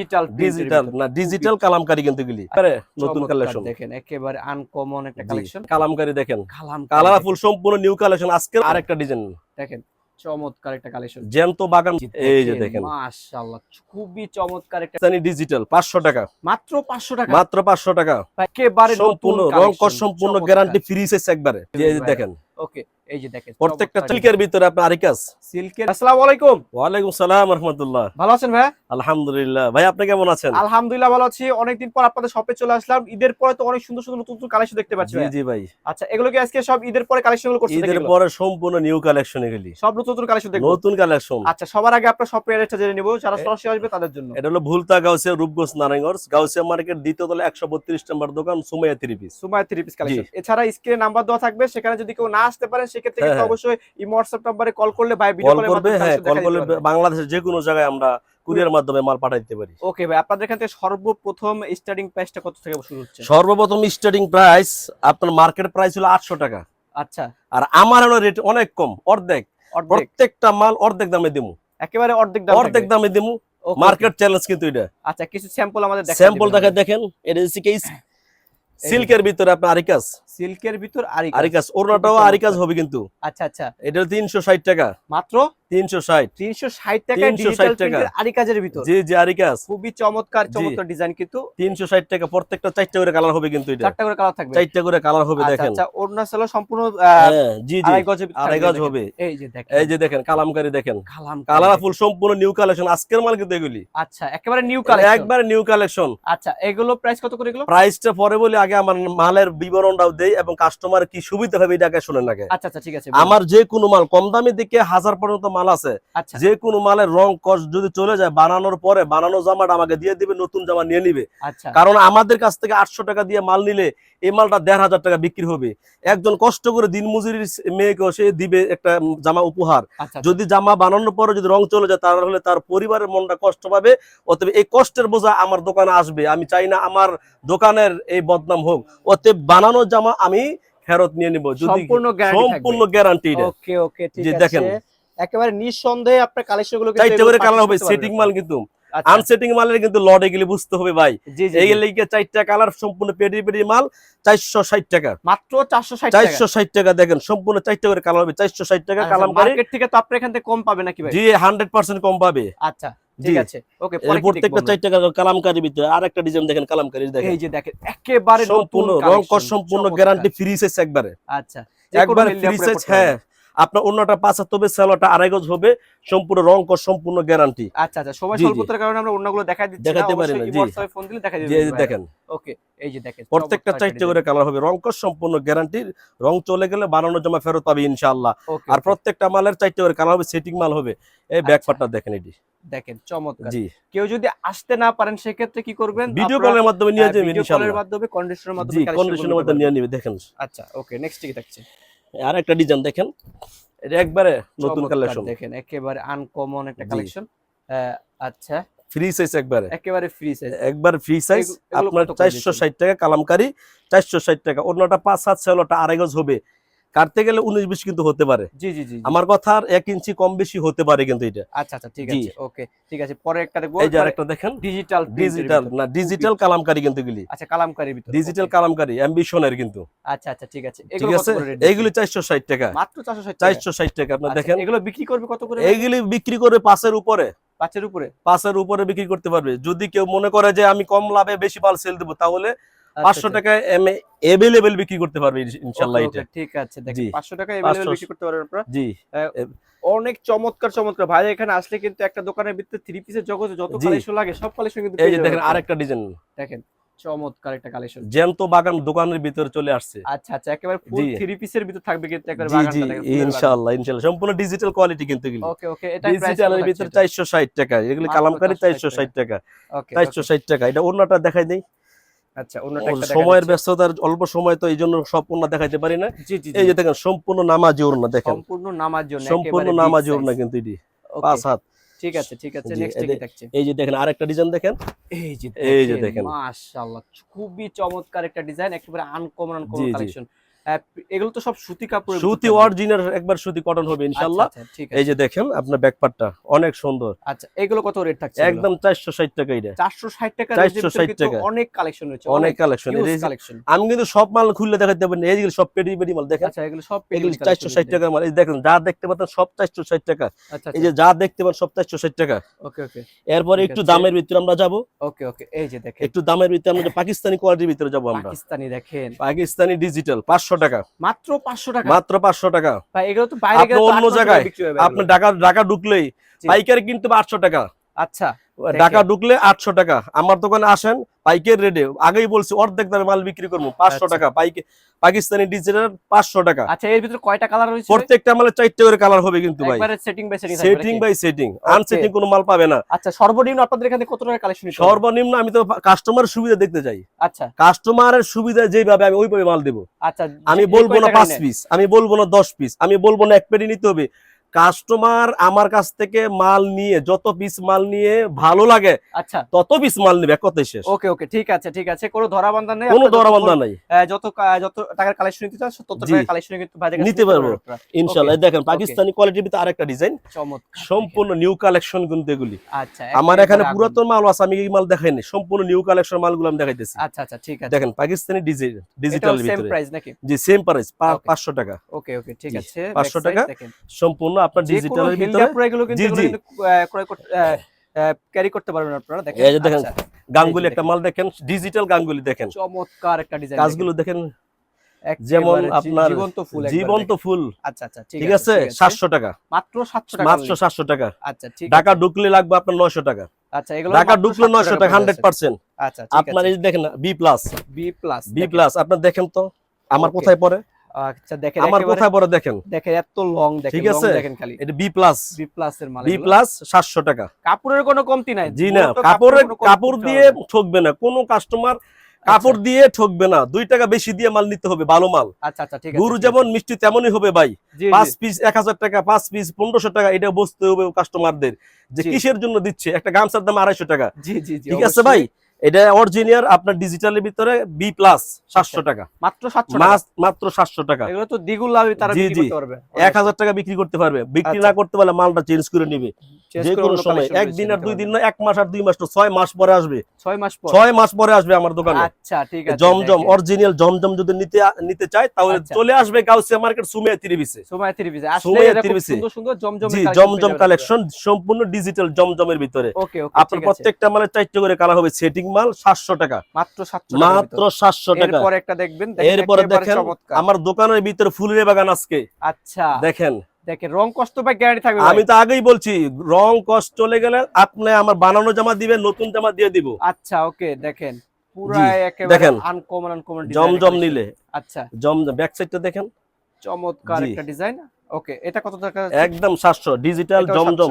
Digital digital না digital kalamkari কিন্তু এগুলি। নতুন কালেকশন। দেখেন একেবারে আনকমন একটা কালেকশন কালামকারি দেখেন। কালারফুল সম্পূর্ণ নিউ কালেকশন আজকে আরেকটা ডিজাইন দেখেন চমৎকার একটা কালেকশন জ্যান্ত বাগান এই যে দেখেন মাশাআল্লাহ খুবই চমৎকার একটা ডিজিটাল পাঁচশো টাকা। মাত্র 500 টাকা? মাত্র পাঁচশো টাকা। একেবারে সম্পূর্ণ রং সম্পূর্ণ গ্যারান্টি ফ্রি একবারে। এই যে দেখেন। ওকে এই যে দেখেন প্রত্যেকটা সিল্কের ভিতরে আরিকাস সিল্কের আসসালামু আলাইকুম। ওয়ালাইকুম সালাম রহমতুল্লাহ। ভালো আছেন ভাই আলহামদুলিল্লাহ। ভাই আপনি কেমন আছেন? আলহামদুলিল্লাহ ভালো আছি। অনেকদিন পর আপনাদের শপে চলে আসলাম। ঈদের পরে তো অনেক সুন্দর সুন্দর নতুন নতুন কালেকশন দেখতে পাচ্ছি জি জি ভাই। আচ্ছা এগুলো কি আজকে সব ঈদের পরে কালেকশনগুলো করছেন ঈদের পরে সম্পূর্ণ নিউ কালেকশন এগুলি। সব নতুন নতুন কালেকশন দেখব। নতুন কালেকশন আচ্ছা সবার আগে আপনার অ্যাড্রেসটা জেনে নিব। যারা সরাসরি আসবে তাদের জন্য। এটা হলো ভুলতা গাউসিয়া রূপগঞ্জ নারায়ণগঞ্জ। গাউসিয়া মার্কেট দ্বিতীয় তলে একশো বত্রিশ নম্বর দোকান Sumaiya three piece Sumaiya three piece collection এছাড়া স্ক্রিনে নাম্বার দেওয়া থাকবে। সেখানে যদি কেউ না আসতে পারেন সেক্ষেত্রে হ্যাঁ, কিন্তু হ্যাঁ। অবশ্যই এই হোয়াটসঅ্যাপ নাম্বারে কল করলে ভাই ভিডিও কল কলের করবে মাধ্যমে হ্যাঁ কল করলে বাংলাদেশের যে কোনো জায়গায় আমরা কুরিয়ার মাধ্যমে মাল পাঠাই দিতে পারি। ওকে ভাই আপনাদের এখান থেকে সর্বপ্রথম স্টার্টিং প্রাইসটা কত থেকে শুরু হচ্ছে? সর্বপ্রথম স্টার্টিং প্রাইস আপনার মার্কেট প্রাইস হলো আটশো টাকা। আচ্ছা। আর আমার হলো রেট অনেক কম অর্ধেক। প্রত্যেকটা মাল অর্ধেক দামে দিমু। একেবারে অর্ধেক দাম অর্ধেক দামে দিমু। মার্কেট চ্যালেঞ্জ কিন্তু এটা। আচ্ছা কিছু স্যাম্পল আমাদের দেখা স্যাম্পল দেখে দেখেন এটা সিল্কের ভিতরে আপনার আরিকাস সিল্কের ভিতর আরিকা আরিকাস ওড়নাটাও। আরিকাস হবে কিন্তু। আচ্ছা আচ্ছা। এটা তিনশো ষাট টাকা। মাত্র? তিনশো ষাট। তিনশো ষাট টাকায় 360 ডিজিটাল টাকা। আরিকাজের ভিতর। জি জি আরিকাস। খুবই চমৎকার চমৎকার ডিজাইন কিন্তু। তিনশো ষাট টাকা প্রত্যেকটা চারটা করে কালার হবে কিন্তু এটা। চারটা করে কালার থাকবে। চারটা করে কালার হবে আচ্ছা দেখেন। আচ্ছা ওড়না সেলো সম্পূর্ণ হ্যাঁ জি জি। আড়াই গজের আড়াই গজ হবে। এই যে দেখেন। এই যে দেখেন কালামকারি দেখেন। কালাম কালারফুল সম্পূর্ণ নিউ কালেকশন আজকের মাল কিন্তু এগুলি। আচ্ছা একেবারে নিউ কালেকশন একবার নিউ কালেকশন আচ্ছা এগুলো প্রাইস কত করে এগুলো? প্রাইসটা পরে বলি আগে আমার মালের বিবরণটাও দেই। এবং কাস্টমার কি সুবিধা হবে এটা আগে শুনেন আগে। আচ্ছা আচ্ছা ঠিক আছে আমার যে কোনো মাল কম দামি দিকে হাজার পর্যন্ত মাল আছে। আচ্ছা। যে কোনো মালের রং কস যদি চলে যায় বানানোর পরে বানানো জামাটা আমাকে দিয়ে দিবে নতুন জামা নিয়ে নিবে। আচ্ছা। কারণ আমাদের কাছ থেকে আটশো টাকা দিয়ে মাল নিলে এই মালটা দেড় হাজার টাকা বিক্রি হবে। একজন কষ্ট করে দিন মজুরির মেয়েকে সে দিবে একটা জামা উপহার। আচ্ছা। যদি জামা বানানোর পরে যদি রং চলে যায় তাহলে তার পরিবারের মনটা কষ্ট পাবে। অতএব এই কষ্টের বোঝা আমার দোকানে আসবে। আমি চাই না আমার দোকানের এই বদনাম হোক। অতএব বানানো জামা আমি ফেরত নিয়ে নিব যদি সম্পূর্ণ গ্যারান্টি ওকে ওকে ঠিক আছে। দেখেন। একেবারে নিঃসন্দেহে আপনার কালেকশনগুলো করে কালার হবে সেটিং মাল কিন্তু। আচ্ছা, আনসেটিং মালের কিন্তু লড এগুলি বুঝতে হবে ভাই। এই লিগে চারটা কালার সম্পূর্ণ পেডি পেডি মাল? চারশো ষাট টাকা। মাত্র 460 টাকা। চারশো ষাট টাকা দেখেন সম্পূর্ণ চারটা করে কালার হবে। চারশো ষাট টাকা কালাম মার্কেট থেকে তো আপনার এখান থেকে কম পাবে নাকি ভাই? জি হান্ড্রেড পার্সেন্ট কম পাবে। আচ্ছা। ঠিক আছে। ওকে প্রত্যেকটা ভিতরে আর একটা ডিজাইন দেখেন কালামকারী দেখেন। এই যে দেখেন একেবারে সম্পূর্ণ রং সম্পূর্ণ গ্যারান্টি ফ্রি সাইজ একবারে। আচ্ছা একবারে ফ্রি সাইজ হ্যাঁ। আপনার অন্যটা পাঁচ হাত হবে সেলোটা আড়াই গজ হবে সম্পূর্ণ রং কস সম্পূর্ণ গ্যারান্টি আচ্ছা আচ্ছা সময়। স্বল্পতার কারণে আমরা অন্যগুলো দেখাই দিচ্ছি দেখাতে পারি না, জি। ফোন দিলে দেখাই যে দিবেন দেখেন। ওকে এই যে দেখেন প্রত্যেকটা চারটে করে কালার হবে রং কস সম্পূর্ণ গ্যারান্টি রং চলে গেলে বানানো জমা ফেরত পাবে ইনশাআল্লাহ। আর প্রত্যেকটা মালের চারটে করে কালার হবে সেটিং মাল হবে এই ব্যাক পার্টটা দেখেন এটি। দেখেন চমৎকার। কেউ যদি আসতে না পারেন সেক্ষেত্রে কি করবেন? ভিডিও কলের মাধ্যমে নিয়ে আহ, যাবেন ভিডিও কলের মাধ্যমে কন্ডিশনের মাধ্যমে কন্ডিশনের করতে নিয়ে নিবে দেখেন। আচ্ছা ওকে নেক্সট কি থাকছে আর একটা ডিজাইন দেখেন। এটা একবারে নতুন কালেকশন দেখেন একেবারে আনকমন একটা। কালেকশন আচ্ছা। ফ্রি সাইজ একবারে। একেবারে ফ্রি সাইজ একবার ফ্রি সাইজ আপনার কত করে চারশো দিচ্ছেন? ষাট টাকা কালামকারি চারশো ষাট টাকা। অন্যটা পাঁচ সাত সেলোটা আড়াই গজ হবে। কাটতে গেলে উনিশ বিশ কিন্তু হতে পারে। জি জি জি। আমার কথা আর এক ইঞ্চি কম বেশি হতে পারে কিন্তু এটা। আচ্ছা আচ্ছা ঠিক আছে ওকে ঠিক আছে পরে একটা দেখব। এই যে আরেকটা দেখেন ডিজিটাল ডিজিটাল না ডিজিটাল কালামকারি কিন্তু এগুলি। আচ্ছা কালামকারীর ভিতরে ডিজিটাল। কালামকারি অ্যাম্বিশনের কিন্তু। আচ্ছা আচ্ছা ঠিক আছে ঠিক আছে? এইগুলি চারশো ষাট টাকা। মাত্র 460 টাকা? চারশো ষাট টাকা আপনার আচ্ছা, দেখেন। এগুলো বিক্রি করবে কত করে? এইগুলি বিক্রি করে পাঁচের উপরে। পাঁচের উপরে? পাঁচের উপরে বিক্রি করতে পারবে। যদি কেউ মনে করে যে আমি কম লাভে বেশি মাল সেল দেবো তাহলে আচ্ছা, পাঁচশো আচ্ছা। টাকায় বিক্রি করতে পারবে এটা ঠিক আছে দেখেন টাকা বিক্রি করতে পারবেন আপনারা। জি। অনেক চমৎকার চমৎকার। ভাই এখানে আসলে কিন্তু একটা দোকানের ভিতরে থ্রি পিসের যত কালেকশন লাগে সব কালেকশন কিন্তু এই যে দেখেন আরেকটা ডিজাইন দেখেন চমৎকার একটা কালেকশন জ্যাম তো বাগান দোকানের ভিতরে চলে আসছে। আচ্ছা আচ্ছা একেবারে ফুল পিসের থাকবে কিন্তু একেবারে বাগানটা দেখেন ইনশাআল্লাহ ইনশাআল্লাহ। সম্পূর্ণ ডিজিটাল কোয়ালিটি কিন্তু ওকে ওকে এটা। ডিজিটালের 460 টাকা। এগুলি কালামকারী 460 টাকা। 460 টাকা। এটা অন্যটা দেখাই দেই। আচ্ছা সময়ের ব্যস্ততার অল্প সময় তো এই জন্য সব ওড়না দেখাইতে পারি না। এই যে দেখেন সম্পূর্ণ নামাজি ওড়না দেখেন। সম্পূর্ণ নামার জন্য সম্পূর্ণ নামাজি ওড়না কিন্তু এটি। পাঁচ হাত। ঠিক আছে ঠিক আছে নেক্সট কি থাকছে এই যে দেখেন আরেকটা ডিজাইন দেখেন। এই যে এই যে দেখেন। মাশাআল্লাহ খুবই চমৎকার একটা ডিজাইন একেবারে আনকমন আনকমন। কালেকশন এগুলো তো সব সুতি কাপড় সুতি অরিজিনাল একবার সুতি কটন হবে ইনশাআল্লাহ। এই যে দেখেন আপনার ব্যাকপারটা অনেক সুন্দর। আচ্ছা এগুলো কত রেট থাকছে একদম চারশো ষাট টাকা এটা। চারশো ষাট টাকা 460 টাকা। অনেক কালেকশন রয়েছে অনেক কালেকশন কালেকশন আমি কিন্তু সব মাল খুললে দেখাতে পারি না। এইগুলো সব পেডি পেডি মাল দেখেন। আচ্ছা এগুলো সব চারশো ষাট টাকা মাল। এই দেখেন যা দেখতে পাচ্ছেন সব চারশো ষাট টাকা। আচ্ছা এই যে যা দেখতে পান সব চারশো ষাট টাকা। ওকে ওকে। এরপরে একটু দামের ভিতরে আমরা যাব। ওকে ওকে। এই যে দেখেন। একটু দামের ভিতরে আমরা পাকিস্তানি কোয়ালিটির ভিতরে যাব আমরা। পাকিস্তানি দেখেন। পাকিস্তানি ডিজিটাল পাঁচশো টাকা। মাত্র পাঁচশো টাকা? মাত্র পাঁচশো টাকা। এগুলো তো বাইরে আপনি অন্য জায়গায়, আপনি ঢাকা ঢাকা ঢুকলেই। পাইকারি কিন্তু আটশো টাকা। আচ্ছা। ঢাকা ঢুকলে আটশো টাকা। আমার দোকানে আসেন পাইকারি রেটে আগেই বলছি অর্ধেক দামে মাল বিক্রি করব। পাঁচশো আচ্ছা। টাকা পাইকে পাকিস্তানি ডিজিটাল পাঁচশো টাকা। আচ্ছা এর ভিতরে কয়টা কালার রয়েছে? প্রত্যেকটা মালে চারটে করে কালার হবে কিন্তু ভাই। Setting by setting setting by setting unsetting কোনো মাল পাবে না। আচ্ছা সর্বনিম্ন আপনাদের এখানে কত টাকা কালেকশন সর্বনিম্ন আমি তো কাস্টমার সুবিধা দেখতে চাই। আচ্ছা। কাস্টমারের সুবিধা যেভাবে আমি ওইভাবে মাল দেবো। আচ্ছা আমি বলব না পাঁচ পিস আমি বলব না দশ পিস আমি বলব না এক পেটি নিতে হবে। কাস্টমার আমার কাছ থেকে মাল নিয়ে যত পিস মাল নিয়ে ভালো লাগে আচ্ছা। তত পিস মাল নেবে কথাই শেষ। ওকে ওকে ঠিক আছে ঠিক আছে। কোনো ধরা বান্ধা নেই কোনো যত দরবান্ধা নাই। যত যত টাকার কালেকশন নিতে চান তত টাকার কালেকশন কিন্তু কাছে নিতে পারব। এই দেখেন পাকিস্তানি কোয়ালিটির ভিতরে আরেকটা ডিজাইন চমৎকার সম্পূর্ণ নিউ কালেকশন কিন্তু এগুলি। আচ্ছা আমার এখানে পুরাতন মাল আছে আমি এই মাল দেখাইনি। সম্পূর্ণ নিউ কালেকশন মালগুলো আমি দেখাইতেছি। আচ্ছা আচ্ছা ঠিক আছে। দেখেন Pakistani design digital same price নাকি? জি সেম প্রাইস Okay. পাঁচশো টাকা। ওকে ওকে ঠিক আছে। 500 টাকা। সম্পূর্ণ আপনার ডিজিটালের ভিতরে? এগুলো কিন্তু ক্রয় করতে ক্যারি করতে পারবেন আপনারা। দেখেন এই যে দেখেন, আচ্ছা, গাঙ্গুলি একটা মাল দেখেন ডিজিটাল গাঙ্গুলি দেখেন। চমৎকার একটা ডিজাইন কাজগুলো দেখেন যেমন আপনার জীবন্ত ফুল জীবন্ত ফুল। আচ্ছা আচ্ছা ঠিক আছে সাতশো টাকা। মাত্র 700 টাকা মাত্র only। সাতশো টাকা। আচ্ছা ঠিক ঢাকা ঢুকলে লাগবে আপনার নয়শো টাকা। আচ্ছা এগুলো ঢাকা ঢুকলে 700 নয়শো টাকা পড়ে হান্ড্রেড যাচ্ছে। পার্সেন্ট আচ্ছা ঠিক আপনার এই দেখেন B plus B plus B plus আপনার দেখেন তো আমার কোথায় পড়ে? আচ্ছা দেখেন আমার কোথায় পড়ে দেখেন? দেখেন এত লং দেখেন ঠিক আছে? দেখেন খালি। এটা বি প্লাস বি প্লাস এর মাল বি প্লাস সাতশো টাকা। কাপড়ের কোনো কমতি নাই। জি না কাপড়ের কাপড় দিয়ে ঠকবে না। কোন কাস্টমার কাপড় দিয়ে ঠকবে না। দুই টাকা বেশি দিয়ে মাল নিতে হবে ভালো মাল। আচ্ছা আচ্ছা ঠিক আছে গরু যেমন মিষ্টি তেমনই হবে ভাই। পাঁচ পিস এক হাজার টাকা পাঁচ পিস পনেরোশো টাকা এটা বুঝতে হবে কাস্টমারদের যে কিসের জন্য দিচ্ছে? একটা গামছার দাম আড়াইশো টাকা। জি ঠিক আছে ভাই? এটা অরিজিনিয়াল আপনার ডিজিটালের ভিতরে বি প্লাস সাতশো টাকা। মাত্র 700 টাকা? মাত্র সাতশো টাকা। এগুলো তো দ্বিগুণ লাভে তারা জি, বিক্রি জি। করতে পারবে। এক হাজার টাকা বিক্রি করতে পারবে। বিক্রি আচ্ছা। না করতে পারলে মালটা চেঞ্জ করে নিবে। যে কোনো সময় একদিন আর দুই দিন না এক মাস আর দুই মাস তো ছয় মাস পরে আসবে। ছয় মাস পর। ছয় মাস পরে আসবে আমার দোকানে। আচ্ছা ঠিক আছে জমজম অরিজিনাল জমজম যদি নিতে নিতে চায় তাহলে আচ্ছা। চলে আসবে গাউসিয়া মার্কেট সুমিয়া তিরিবিসে সময় তিরিশে আসলে সময় 30 সুন্দর সুন্দর জমজম জি জমজম কালেকশন সম্পূর্ণ ডিজিটাল জমজমের ভিতরে। ওকে ওকে আপনার প্রত্যেকটা মালে চারটে করে কালার হবে। সেটিং মাল সাতশো টাকা। মাত্র 700 মাত্র সাতশো টাকা। এরপর একটা দেখবেন এরপরে দেখেন আমার দোকানের ভিতরে ফুলের বাগান আজকে। আচ্ছা। দেখেন। দেখেন রং কষ্ট বা গ্যারান্টি থাকবে আমি তো আগেই বলছি রং কষ্ট চলে গেলে আপনি আমার বানানো জামা দিবেন নতুন জামা দিয়ে দিব। আচ্ছা ওকে দেখেন। পুরা একেবারে দেখেন। আনকমন আনকমন জমজম নিলে। আচ্ছা। জমজম ব্যাক সাইডটা দেখেন। চমৎকার। একটা ডিজাইন ওকে এটা কত টাকা? একদম সাতশো ডিজিটাল জমজম।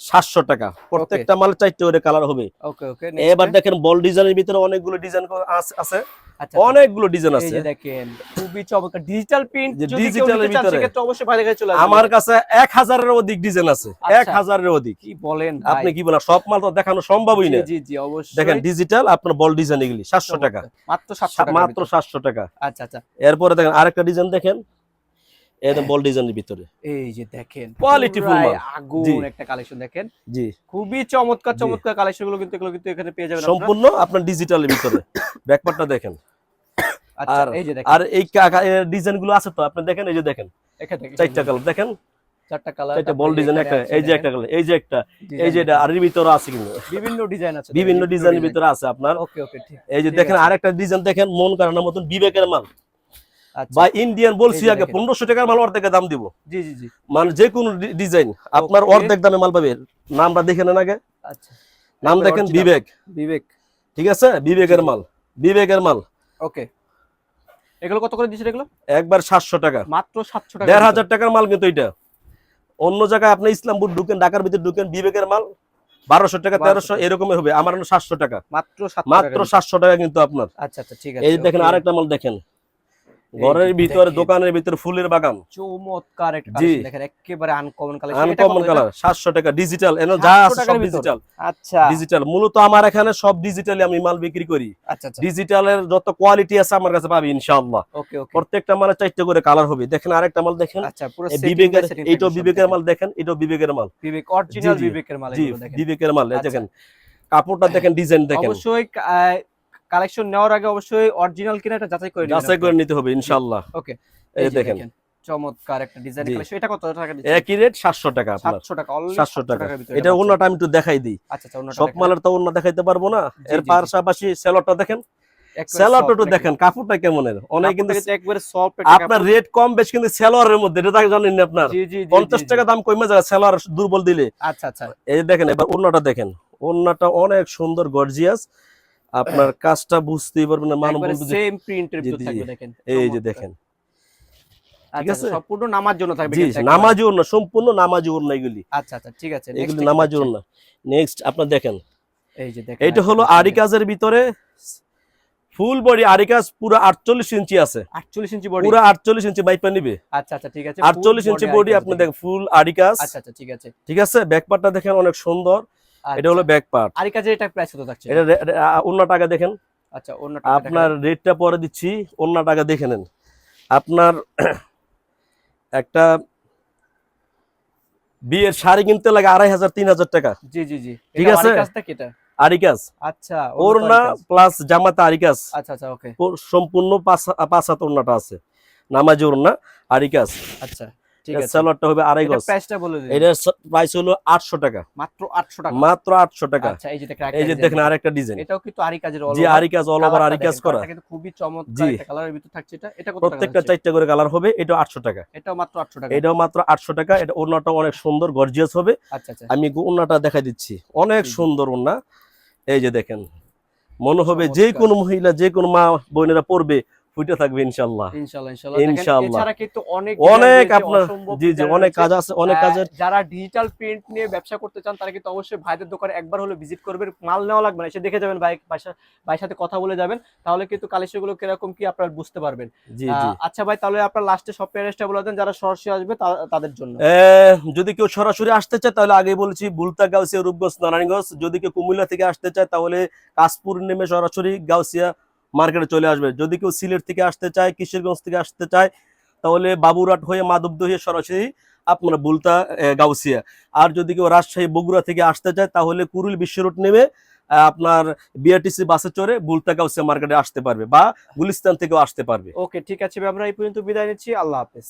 সাতশো টাকা। প্রত্যেকটা মাল চারটে করে কালার হবে। এবার দেখেন বল ডিজাইনের ভিতরে অনেকগুলো ডিজাইন আছে। আচ্ছা অনেকগুলো ডিজাইন আছে। দেখেন খুবই চমৎকার। ডিজিটাল প্রিন্ট যে যদি কেউ digital এর নিতে চান ভিতরে। অবশ্যই বাইরে চলে আসবে আমার কাছে এক হাজারের অধিক ডিজাইন আছে। আচ্ছা। এক হাজারের অধিক। কি বলেন আপনি কি বলেন? সব মাল তো দেখানো সম্ভবই না। জি জি জি অবশ্যই। দেখেন ডিজিটাল আপনার বল ডিজাইন এগুলি সাতশো টাকা। মাত্র 700 টাকা মাত্র সাতশো টাকা। আচ্ছা আচ্ছা। এরপরে দেখেন আরেকটা ডিজাইন দেখেন। একদম বল ডিজাইনের ভিতরে। এই যে দেখেন Quality full মাল। আগুন একটা কালেকশন দেখেন। জি। খুবই চমৎকার চমৎকার কালেকশনগুলো কিন্তু এগুলো কিন্তু এখানে পেয়ে যাবেন সম্পূর্ণ আপনার ডিজিটালের ভিতরে। ব্যাকপার্টটা দেখেন। আচ্ছা আর- এই যে দেখেন। আর এই ডিজাইনগুলো আছে তো আপনি দেখেন এই যে দেখেন। চারটা কালার দেখেন। চারটা কালার চারটা বল ডিজাইন একটা এই যে একটা কালার এই যে একটা এই যে আর এর ভিতরে আছে কিন্তু। বিভিন্ন ডিজাইন আছে বিভিন্ন ডিজাইনের ভিতরে আছে আপনার। ওকে ওকে ঠিক। এই যে দেখেন আরেকটা ডিজাইন দেখেন মন করানোর মতন বিবেকের মাল। বা ইন্ডিয়ান বলছি আগে পনেরোশো টাকার মাল অর্ধেকের দাম দিব। জি জি জি। মানে যে কোনো ডিজাইন আপনার অর্ধেক দামে মাল পাবে। নামটা দেখে নেন আগে। আচ্ছা। নাম দেখেন বিবেক। বিবেক। ঠিক আছে? বিবেকের মাল। বিবেকের মাল। ওকে। এগুলো কত করে দিচ্ছেন এগুলো? একবার সাতশো টাকা। মাত্র 700 টাকা দেড় হাজার টাকার মাল কিন্তু এটা অন্য জায়গায় আপনি ইসলামপুর ঢুকেন ঢাকার ভিতরে ঢুকেন বিবেকের মাল বারোশো টাকা 1200 তেরোশো এরকমের হবে। আমার সাতশো টাকা। মাত্র 700 মাত্র টাকা সাতশো টাকা কিন্তু আপনার। আচ্ছা আচ্ছা ঠিক আছে এই দেখেন। আরেকটা মাল দেখেন। ঘরের ভিতরে দোকানের ভিতরে ফুলের বাগান। চমৎকার একটা কালেকশন দেখেন একেবারে আনকমন কালেকশন আনকমন কালার সাতশো টাকা ডিজিটাল এন যা আছে সব ডিজিটাল আচ্ছা। ডিজিটাল মূলত আমার এখানে সব ডিজিটালি আমি মাল বিক্রি করি। আচ্ছা আচ্ছা। ডিজিটালের যত কোয়ালিটি আছে আমার কাছে পাবি ইনশাআল্লাহ। ওকে ওকে। প্রত্যেকটা মালে চারটে করে কালার হবে। দেখেন আরেকটা মাল দেখেন। আচ্ছা পুরো বিবেকের এইটাও বিবেকের মাল দেখেন এটাও বিবেকের মাল। বিবেক অরিজিনাল। বিবেকের মাল এগুলো দেখেন। বিবেকের মাল আচ্ছা। দেখেন। কাপড়টা দেখেন ডিজাইন দেখেন। অবশ্যই কালেকশন নেওয়ার আগে অবশ্যই অরিজিনাল কিনা এটা যাচাই করে যাচাই করে নিতে হবে ইনশাআল্লাহ। ওকে। এই দেখেন। চমৎকার একটা ডিজাইন কালেকশন এটা কত টাকা দিচ্ছেন একই রেট সাতশো টাকা আপনার। 700 টাকা অলরেডি সাতশো টাকা। এটা। অন্যটা আমি একটু দেখাই দিই। আচ্ছা আচ্ছা অন্যটা সব মালের তো অন্য দেখাইতে পারব না। এর। পাশাপাশি সেলরটা দেখেন। একবারে সেলরটা soft একটু দেখেন। দেখেন কাপড়টা কেমনের? অনেক কিন্তু একবারে সফট আপনার রেট কম বেশ কিন্তু সেলোয়ারের মধ্যে এটা জানেন না আপনার? জি জি জি, পঞ্চাশ জি, জি। টাকা দাম কমে যায় সেলোয়ার দুর্বল দিলে। আচ্ছা আচ্ছা। এই দেখেন এবার অন্যটা দেখেন। অন্যটা অনেক সুন্দর গর্জিয়াস আপনার কাজটা বুঝতেই পারবেন না যে সেম প্রিন্টের ভিতর থাকবে দেখেন এই যে দেখেন। আচ্ছা আছে? আচ্ছা, সম্পূর্ণ নামার জন্য থাকবে জি একবারে। সম্পূর্ণ নামাজি এগুলি। আচ্ছা আচ্ছা ঠিক আছে এগুলি নামাজি নেক্সট আপনার দেখেন। এই যে দেখেন এইটা হলো আরি কাজের ভিতরে ফুল বডি আরি কাজ পুরো আটচল্লিশ ইঞ্চি আছে। 48 ইঞ্চি বডি পুরো আটচল্লিশ ইঞ্চি বাইপা নিবে। আচ্ছা আচ্ছা ঠিক আছে আটচল্লিশ full ইঞ্চি বডি আপনি দেখেন। দেখেন ফুল আরি কাজ আচ্ছা আচ্ছা ঠিক আছে। ঠিক আছে? ব্যাক পার্টটা দেখেন অনেক সুন্দর। এটা হলো ব্যাক পার্ট আরি কাজের এটা প্রাইস কত থাকছে? এটা অন্য টাকা দেখেন। আচ্ছা অন্য আপনার রেটটা পরে দিচ্ছি অন্য টাকা দেখে নেন। আপনার একটা বিয়ের শাড়ি কিনতে লাগে আড়াই হাজার তিন হাজার টাকা। জি জি জি। ঠিক আছে? আরিকাস আচ্ছা ওড়না প্লাস জামাতা আরিকাস। আচ্ছা আচ্ছা ওকে সম্পূর্ণ পাঁচ পাঁচ হাত ওড়নাটা আছে। নামাজি ওড়না আরিকাস। আচ্ছা। ঠিক আছে। সালোয়ারটা হবে আড়াই এটা গজ। প্রাইসটা বলে দিন। এটার প্রাইস হলো আটশো টাকা। মাত্র 800 টাকা। মাত্র আটশো টাকা। আচ্ছা এই যে দেখেন এই যে দেখেন আরেকটা ডিজাইন এটাও কিন্তু আরি কাজের all জি over। আরিকাস অল ওভার কালারটা আরিকাস করা। কিন্তু খুবই চমৎকার একটা কালারের ভিতর থাকছে এটা। এটা কত প্রত্যেকটা যাচ্ছে? চারটা করে কালার হবে এটা আটশো টাকা। এটাও মাত্র 800 টাকা। এটাও মাত্র আটশো টাকা। এটা ওড়নাটা অনেক সুন্দর গর্জিয়াস হবে। আচ্ছা আচ্ছা। আমি ওড়নাটা দেখা দিচ্ছি। অনেক। সুন্দর ওড়না। এই যে দেখেন মনে হবে যে কোনো মহিলা যে কোনো মা বোনেরা পড়বে ফুটে থাকবে ইনশাআল্লাহ। ইনশাআল্লাহ ইনশাআল্লাহ। এছাড়া কিন্তু অনেক অনেক আপনার জি জি অনেক কাজ আছে অনেক কাজের যারা ডিজিটাল প্রিন্ট নিয়ে ব্যবসা করতে চান তারা কিন্তু অবশ্যই ভাইদের দোকানে একবার হলে ভিজিট করবেন মাল নেওয়া লাগবে না। এসে দেখে যাবেন ভাই ভাইয়ের সাথে কথা বলে যাবেন তাহলে কিন্তু কীরকম কি আপনারা বুঝতে পারবেন। জি জি। আচ্ছা ভাই তাহলে আপনার লাস্টে সব প্যারেন্টসটা বলে দেন যারা সরাসরি আসবে তাদের জন্য। যদি কেউ সরাসরি আসতে চায় তাহলে আগে বলেছি বুলতা গাউসিয়া রূপগঞ্জ নারায়ণগঞ্জ। যদি কেউ কুমিল্লা থেকে আসতে চায় তাহলে কাশপুর নেমে সরাসরি গাউসিয়া মার্কেটে চলে আসবে। যদি কেউ সিলেট থেকে আসতে চায়, কিশোরগঞ্জ থেকে আসতে চায়, তাহলে বাবুরাট হয়ে মাধবদী হয়ে সরাসরি আপনারা বুলতা গাউসিয়া। আর যদি কেউ রাজশাহী, বগুড়া থেকে আসতে চায়, তাহলে কুরুল বিশ্ব রোড নেমে আপনার বিআরটিসি বাসে চড়ে বুলতা, গাউসিয়া মার্কেটে আসতে পারবে বা গুলিস্তান থেকেও আসতে পারবে। ওকে, ঠিক আছে আমরা এই পর্যন্ত বিদায় নিচ্ছি। আল্লাহ হাফেজ।